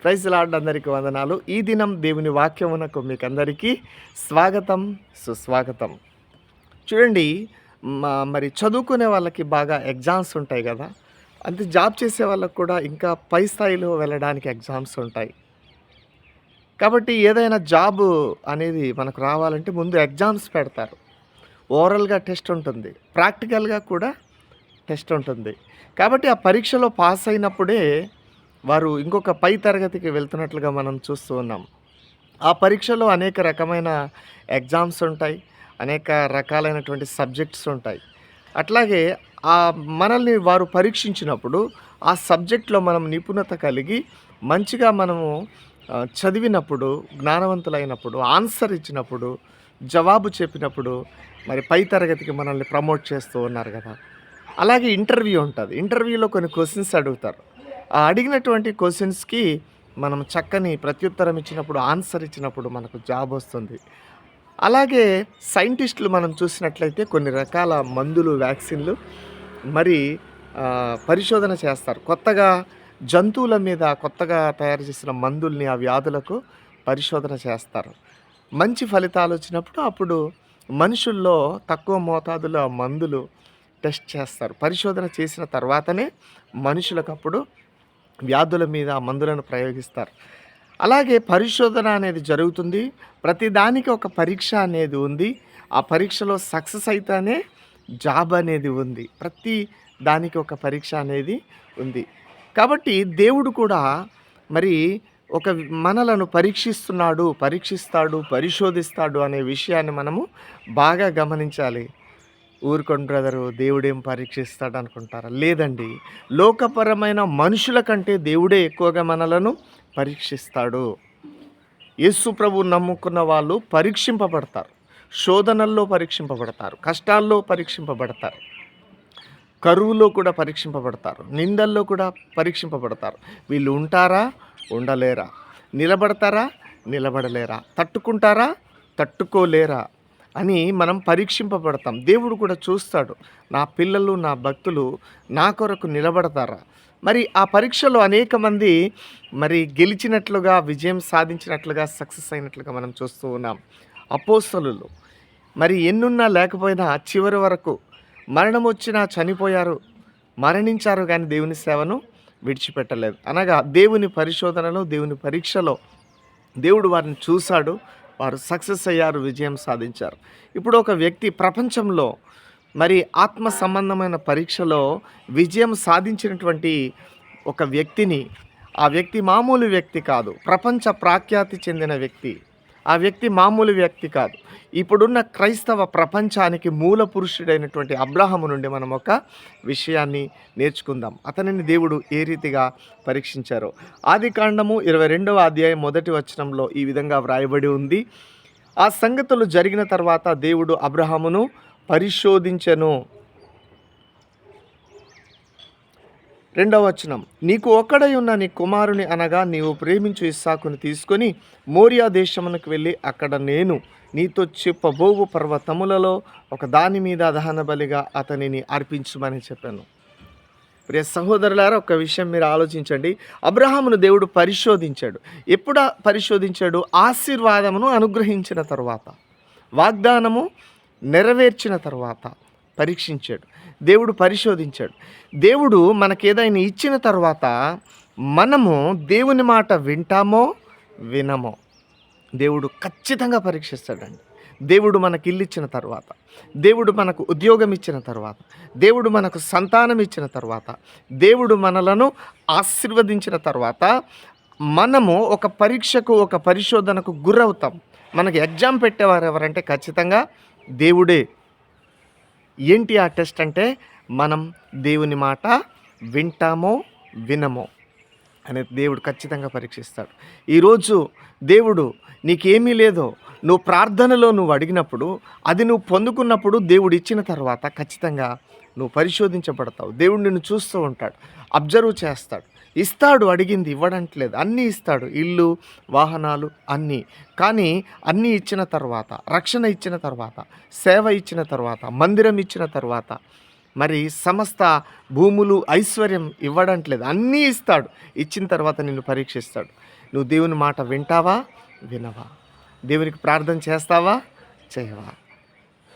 Praise lord అందరికీ వందనాలు. ఈ దినం దేవుని వాక్యమునకు మీకు అందరికీ స్వాగతం సుస్వాగతం. చూడండి మా మరి చదువుకునే వాళ్ళకి బాగా ఎగ్జామ్స్ ఉంటాయి కదా. అంతే జాబ్ చేసే వాళ్ళకు కూడా ఇంకా పై స్థాయిలో వెళ్ళడానికి ఎగ్జామ్స్ ఉంటాయి. కాబట్టి ఏదైనా జాబ్ అనేది మనకు రావాలంటే ముందు ఎగ్జామ్స్ పెడతారు. ఓవరాల్గా టెస్ట్ ఉంటుంది. ప్రాక్టికల్గా కూడా టెస్ట్ ఉంటుంది. కాబట్టి ఆ పరీక్షలో పాస్ అయినప్పుడే వారు ఇంకొక పై తరగతికి వెళ్తున్నట్లుగా మనం చూస్తూ ఉన్నాం. ఆ పరీక్షలో అనేక రకమైన ఎగ్జామ్స్ ఉంటాయి అనేక రకాలైనటువంటి సబ్జెక్ట్స్ ఉంటాయి. అట్లాగే ఆ మనల్ని వారు పరీక్షించినప్పుడు ఆ సబ్జెక్ట్లో మనం నిపుణత కలిగి మంచిగా మనము చదివినప్పుడు జ్ఞానవంతులైనప్పుడు ఆన్సర్ ఇచ్చినప్పుడు జవాబు చెప్పినప్పుడు మరి పై తరగతికి మనల్ని ప్రమోట్ చేస్తూ ఉన్నారు కదా. అలాగే ఇంటర్వ్యూ ఉంటుంది. ఇంటర్వ్యూలో కొన్ని క్వశ్చన్స్ అడుగుతారు. ఆ అడిగినటువంటి క్వశ్చన్స్కి మనం చక్కని ప్రత్యుత్తరం ఇచ్చినప్పుడు ఆన్సర్ ఇచ్చినప్పుడు మనకు జాబ్ వస్తుంది. అలాగే సైంటిస్టులు మనం చూసినట్లయితే కొన్ని రకాల మందులు వ్యాక్సిన్లు మరి పరిశోధన చేస్తారు. కొత్తగా జంతువుల మీద కొత్తగా తయారు చేసిన మందుల్ని ఆ వ్యాధులకు పరిశోధన చేస్తారు. మంచి ఫలితాలు వచ్చినప్పుడు అప్పుడు మనుషుల్లో తక్కువ మోతాదులో మందులు టెస్ట్ చేస్తారు. పరిశోధన చేసిన తర్వాతనే మనుషులకు అప్పుడు వ్యాధుల మీద మందులను ప్రయోగిస్తారు. అలాగే పరిశోధన అనేది జరుగుతుంది. ప్రతిదానికి ఒక పరీక్ష అనేది ఉంది. ఆ పరీక్షలో సక్సెస్ అయితేనే జాబ్ అనేది ఉంది. ప్రతి దానికి ఒక పరీక్ష అనేది ఉంది. కాబట్టి దేవుడు కూడా మరి ఒక మనలను పరీక్షిస్తున్నాడు పరీక్షిస్తాడు పరిశోధిస్తాడు అనే విషయాన్ని మనము బాగా గమనించాలి. ఊరుకోండి బ్రదరు దేవుడేం పరీక్షిస్తాడు అనుకుంటారా? లేదండి. లోకపరమైన మనుషుల కంటే దేవుడే ఎక్కువగా మనలను పరీక్షిస్తాడు. యేసు ప్రభు నమ్ముకున్న వాళ్ళు పరీక్షింపబడతారు. శోధనల్లో పరీక్షింపబడతారు. కష్టాల్లో పరీక్షింపబడతారు. కరువులో కూడా పరీక్షింపబడతారు. నిందల్లో కూడా పరీక్షింపబడతారు. వీళ్ళు ఉంటారా? ఉండలేరా? నిలబడతారా? నిలబడలేరా? తట్టుకుంటారా? తట్టుకోలేరా? అని మనం పరీక్షింపబడతాం. దేవుడు కూడా చూస్తాడు. నా పిల్లలు నా భక్తులు నా కొరకు నిలబడతారా? మరి ఆ పరీక్షలో అనేక మంది మరి గెలిచినట్లుగా విజయం సాధించినట్లుగా సక్సెస్ అయినట్లుగా మనం చూస్తూ ఉన్నాం. అపోస్తలు మరి ఎన్నున్నా లేకపోయినా చివరి వరకు మరణం వచ్చినా చనిపోయారు మరణించారు కానీ దేవుని సేవను విడిచిపెట్టలేదు. అనగా దేవుని పరిశోధనలో దేవుని పరీక్షలో దేవుడు వారిని చూశాడు వారు సక్సెస్ అయ్యారు విజయం సాధించారు. ఇప్పుడు ఒక వ్యక్తి ప్రపంచంలో మరి ఆత్మ సంబంధమైన పరీక్షలో విజయం సాధించినటువంటి ఒక వ్యక్తిని ఆ వ్యక్తి మామూలు వ్యక్తి కాదు ప్రపంచ ప్రాఖ్యాతి చెందిన వ్యక్తి ఆ వ్యక్తి మామూలు వ్యక్తి కాదు. ఇప్పుడున్న క్రైస్తవ ప్రపంచానికి మూల పురుషుడైనటువంటి అబ్రాహము నుండి మనం ఒక విషయాన్ని నేర్చుకుందాం. అతనిని దేవుడు ఏ రీతిగా పరీక్షించారో. ఆది కాండము ఇరవై రెండవ అధ్యాయం మొదటి వచనంలో ఈ విధంగా వ్రాయబడి ఉంది. ఆ సంగతులు జరిగిన తర్వాత దేవుడు అబ్రహామును పరిశోధించెను. రెండవ వచనం. నీకు ఒక్కడై ఉన్న నీ కుమారుని అనగా నీవు ప్రేమించు ఇస్సాకుని తీసుకొని మోరియా దేశమునకు వెళ్ళి అక్కడ నేను నీతో చెప్పబోవు పర్వతములలో ఒక దాని మీద దహన బలిగా అతనిని అర్పించమని చెప్పాను. ప్రియ సహోదరులారా ఒక విషయం మీరు ఆలోచించండి. అబ్రహామును దేవుడు పరిశోధించాడు. ఎప్పుడు పరిశోధించాడు? ఆశీర్వాదమును అనుగ్రహించిన తర్వాత. వాగ్దానము నెరవేర్చిన తర్వాత. పరీక్షించాడు. దేవుడు పరిశోధించాడు. దేవుడు మనకేదైనా ఇచ్చిన తర్వాత మనము దేవుని మాట వింటామో వినమో దేవుడు ఖచ్చితంగా పరీక్షిస్తాడండి. దేవుడు మనకి ఇల్లు ఇచ్చిన తర్వాత దేవుడు మనకు ఉద్యోగం ఇచ్చిన తర్వాత దేవుడు మనకు సంతానం ఇచ్చిన తర్వాత దేవుడు మనలను ఆశీర్వదించిన తర్వాత మనము ఒక పరీక్షకు ఒక పరిశోధనకు గురవుతాం. మనకి ఎగ్జామ్ పెట్టేవారు ఎవరంటే ఖచ్చితంగా దేవుడే. ఏంటి ఆ టెస్ట్ అంటే మనం దేవుని మాట వింటామో వినమో అనేది దేవుడు ఖచ్చితంగా పరీక్షిస్తాడు. ఈరోజు దేవుడు నీకేమీ లేదో నువ్వు ప్రార్థనలో నువ్వు అడిగినప్పుడు అది నువ్వు పొందుకున్నప్పుడు దేవుడు ఇచ్చిన తర్వాత ఖచ్చితంగా నువ్వు పరిశోధించబడతావు. దేవుడు నిన్ను చూస్తూ ఉంటాడు అబ్జర్వ్ చేస్తాడు. ఇస్తాడు అడిగింది ఇవ్వడంట్లేదు. అన్నీ ఇస్తాడు. ఇల్లు వాహనాలు అన్నీ. కానీ అన్నీ ఇచ్చిన తర్వాత రక్షణ ఇచ్చిన తర్వాత సేవ ఇచ్చిన తర్వాత మందిరం ఇచ్చిన తర్వాత మరి సమస్త భూములు ఐశ్వర్యం ఇవ్వడంట్లేదు. అన్నీ ఇస్తాడు. ఇచ్చిన తర్వాత నిన్ను పరీక్షిస్తాడు. నువ్వు దేవుని మాట వింటావా? వినవా. దేవునికి ప్రార్థన చేస్తావా? చేయవా.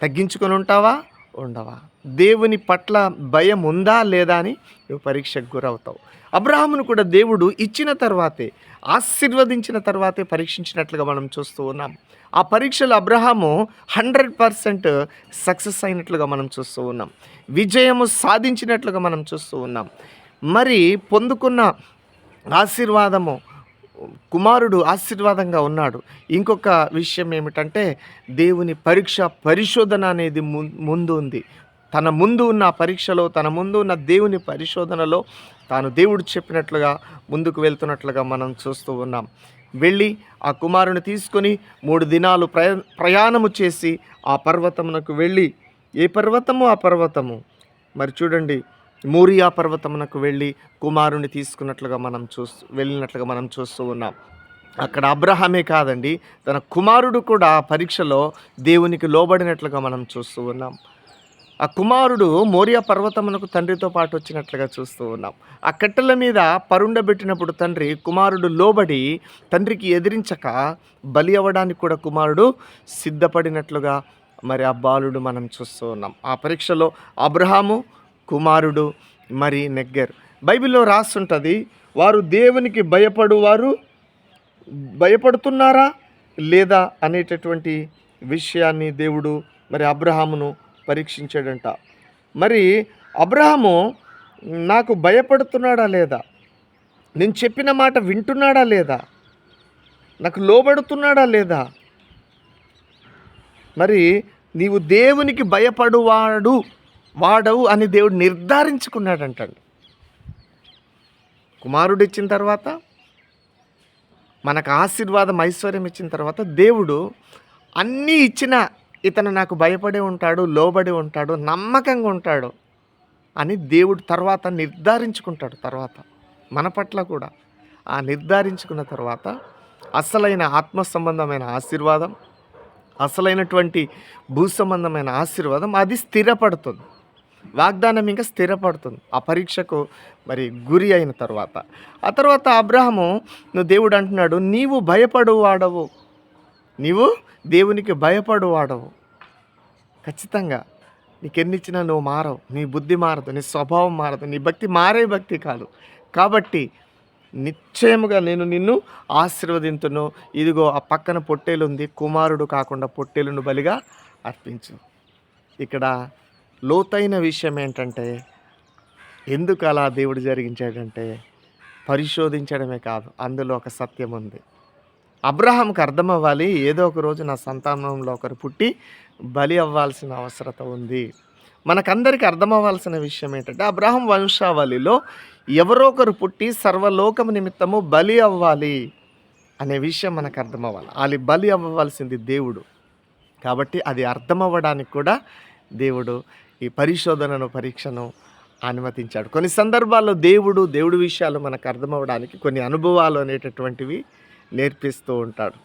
తగ్గించుకొని ఉంటావా? ఉండవా? దేవుని పట్ల భయం ఉందా లేదా అని నువ్వు పరీక్షకు గురవుతావు. అబ్రహామును కూడా దేవుడు ఇచ్చిన తర్వాతే ఆశీర్వదించిన తర్వాతే పరీక్షించినట్లుగా మనం చూస్తూ ఉన్నాం. ఆ పరీక్షలు అబ్రహాము హండ్రెడ్ పర్సెంట్ సక్సెస్ అయినట్లుగా మనం చూస్తూ ఉన్నాం. విజయము సాధించినట్లుగా మనం చూస్తూ ఉన్నాం. మరి పొందుకున్న ఆశీర్వాదము కుమారుడు ఆశీర్వాదంగా ఉన్నాడు. ఇంకొక విషయం ఏమిటంటే దేవుని పరీక్ష పరిశోధన అనేది ము- ముందు ఉంది. తన ముందు ఉన్న పరీక్షలో తన ముందు ఉన్న దేవుని పరిశోధనలో తాను దేవుడు చెప్పినట్లుగా ముందుకు వెళ్తున్నట్లుగా మనం చూస్తూ ఉన్నాం. వెళ్ళి ఆ కుమారుని తీసుకొని మూడు దినాలు ప్రయా ప్రయాణము చేసి ఆ పర్వతమునకు వెళ్ళి ఏ పర్వతము? ఆ పర్వతము. మరి చూడండి మోరియా పర్వతమునకు వెళ్ళి కుమారుని తీసుకున్నట్లుగా మనం చూస్తూ వెళ్ళినట్లుగా మనం చూస్తూ ఉన్నాం. అక్కడ అబ్రహామే కాదండి తన కుమారుడు కూడా పరీక్షలో దేవునికి లోబడినట్లుగా మనం చూస్తూ ఉన్నాం. ఆ కుమారుడు మోరియా పర్వతమునకు తండ్రితో పాటు వచ్చినట్లుగా చూస్తూ ఉన్నాం. ఆ కట్టెల మీద పరుండబెట్టినప్పుడు తండ్రి కుమారుడు లోబడి తండ్రికి ఎదిరించక బలి అవ్వడానికి కూడా కుమారుడు సిద్ధపడినట్లుగా మరి ఆ బాలుడు మనం చూస్తూ ఉన్నాం. ఆ పరీక్షలో అబ్రహాము కుమారుడు మరి నెగ్గర్. బైబిల్లో రాస్తుంటుంది వారు దేవునికి భయపడువారు భయపడుతున్నారా లేదా? అనేటటువంటి విషయాన్ని దేవుడు మరి అబ్రహామును పరీక్షించాడంట. మరి అబ్రహాము నాకు భయపడుతున్నాడా లేదా? నేను చెప్పిన మాట వింటున్నాడా లేదా? నాకు లోబడుతున్నాడా లేదా? మరి నీవు దేవునికి భయపడువాడు వాడవు అని దేవుడు నిర్ధారించుకున్నాడంటండి. కుమారుడు ఇచ్చిన తర్వాత మనకు ఆశీర్వాదం ఐశ్వర్యం ఇచ్చిన తర్వాత దేవుడు అన్నీ ఇచ్చిన ఇతను నాకు భయపడి ఉంటాడు లోబడి ఉంటాడు నమ్మకంగా ఉంటాడు అని దేవుడు తర్వాత నిర్ధారించుకుంటాడు తర్వాత. మన పట్ల కూడా. ఆ నిర్ధారించుకున్న తర్వాత అసలైన ఆత్మ సంబంధమైన ఆశీర్వాదం అసలైనటువంటి భూ సంబంధమైన ఆశీర్వాదం అది స్థిరపడుతుంది. వాగ్దానం ఇంకా స్థిరపడుతుంది. ఆ పరీక్షకు మరి గురి అయిన తర్వాత. ఆ తర్వాత అబ్రహము నువ్వు దేవుడు అంటున్నాడు నీవు భయపడు వాడవు నీవు దేవునికి భయపడు వాడవు ఖచ్చితంగా నీకెన్నిచ్చినా నువ్వు మారవు. నీ బుద్ధి మారదు నీ స్వభావం మారదు. నీ భక్తి మారే భక్తి కాదు. కాబట్టి నిశ్చయముగా నేను నిన్ను ఆశీర్వదింతును. ఇదిగో ఆ పక్కన పొట్టేలు ఉంది కుమారుడు కాకుండా పొట్టేలును బలిగా అర్పించు. ఇక్కడ లోతైన విషయం ఏంటంటే ఎందుకు అలా దేవుడు జరిగించాడంటే పరిశోధించడమే కాదు అందులో ఒక సత్యం ఉంది. అబ్రహాంకి అర్థమవ్వాలి ఏదో ఒక రోజు నా సంతానంలో ఒకరు పుట్టి బలి అవ్వాల్సిన అవసరత ఉంది. మనకందరికీ అర్థమవ్వాల్సిన విషయం ఏంటంటే అబ్రహం వంశావళిలో ఎవరో ఒకరు పుట్టి సర్వలోకం నిమిత్తము బలి అవ్వాలి అనే విషయం మనకు అర్థం అవ్వాలి అది బలి అవ్వవలసింది దేవుడు. కాబట్టి అది అర్థమవ్వడానికి కూడా దేవుడు ఈ పరిశోధనను పరీక్షను అనుమతించాడు. కొన్ని సందర్భాల్లో దేవుడు దేవుడి విషయాలు మనకు అర్థమవడానికి కొన్ని అనుభవాలు అనేటటువంటివి నేర్పిస్తూ ఉంటాడు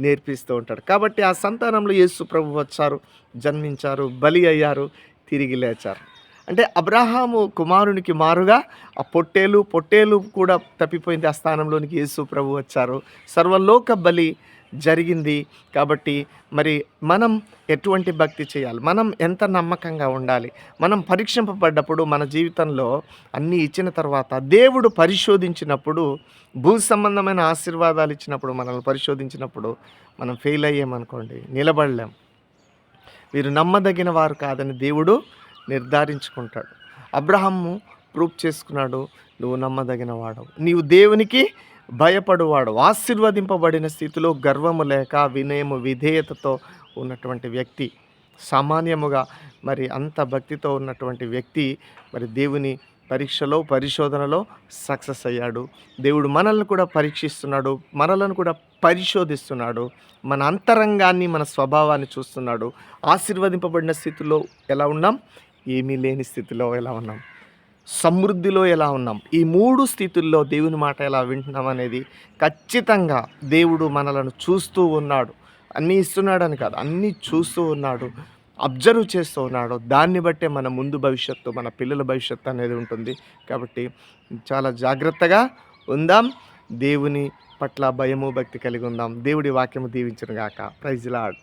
నేర్పిస్తూ ఉంటాడు. కాబట్టి ఆ సంతానంలో యేసు ప్రభు వచ్చారు జన్మించారు బలి అయ్యారు తిరిగి లేచారు. అంటే అబ్రహాము కుమారునికి మారుగా ఆ పొట్టేలు పొట్టేలు కూడా తప్పిపోయింది ఆ స్థానంలోనికి యేసు ప్రభు వచ్చారు. సర్వలోక బలి జరిగింది. కాబట్టి మరి మనం ఎటువంటి భక్తి చేయాలి? మనం ఎంత నమ్మకంగా ఉండాలి? మనం పరీక్షింపబడ్డప్పుడు మన జీవితంలో అన్నీ ఇచ్చిన తర్వాత దేవుడు పరిశోధించినప్పుడు భూ సంబంధమైన ఆశీర్వాదాలు ఇచ్చినప్పుడు మనల్ని పరిశోధించినప్పుడు మనం ఫెయిల్ అయ్యామనుకోండి నిలబడలేం. వీరు నమ్మదగిన వారు కాదని దేవుడు నిర్ధారించుకుంటాడు. అబ్రహము ప్రూఫ్ చేసుకున్నాడు నువ్వు నమ్మదగిన వాడవు. నీవు దేవునికి భయపడువాడు. ఆశీర్వదింపబడిన స్థితిలో గర్వము లేక వినయము విధేయతతో ఉన్నటువంటి వ్యక్తి సామాన్యముగా మరి అంత భక్తితో ఉన్నటువంటి వ్యక్తి మరి దేవుని పరీక్షలో పరిశోధనలో సక్సెస్ అయ్యాడు. దేవుడు మనల్ని కూడా పరీక్షిస్తున్నాడు మనలను కూడా పరిశోధిస్తున్నాడు మన అంతరంగాన్ని మన స్వభావాన్ని చూస్తున్నాడు. ఆశీర్వదింపబడిన స్థితిలో ఎలా ఉన్నాం? ఏమీ లేని స్థితిలో ఎలా ఉన్నాం? సమృద్ధిలో ఎలా ఉన్నాం? ఈ మూడు స్థితుల్లో దేవుని మాట ఎలా వింటున్నాం అనేది ఖచ్చితంగా దేవుడు మనలను చూస్తూ ఉన్నాడు. అన్నీ ఇస్తున్నాడని కాదు అన్నీ చూస్తూ ఉన్నాడు అబ్జర్వ్ చేస్తూ ఉన్నాడు. దాన్ని బట్టే మన ముందు భవిష్యత్తు మన పిల్లల భవిష్యత్తు అనేది ఉంటుంది. కాబట్టి చాలా జాగ్రత్తగా ఉందాం. దేవుని పట్ల భయము భక్తి కలిగి ఉందాం. దేవుడి వాక్యము దీవించిన గాక. Praise lord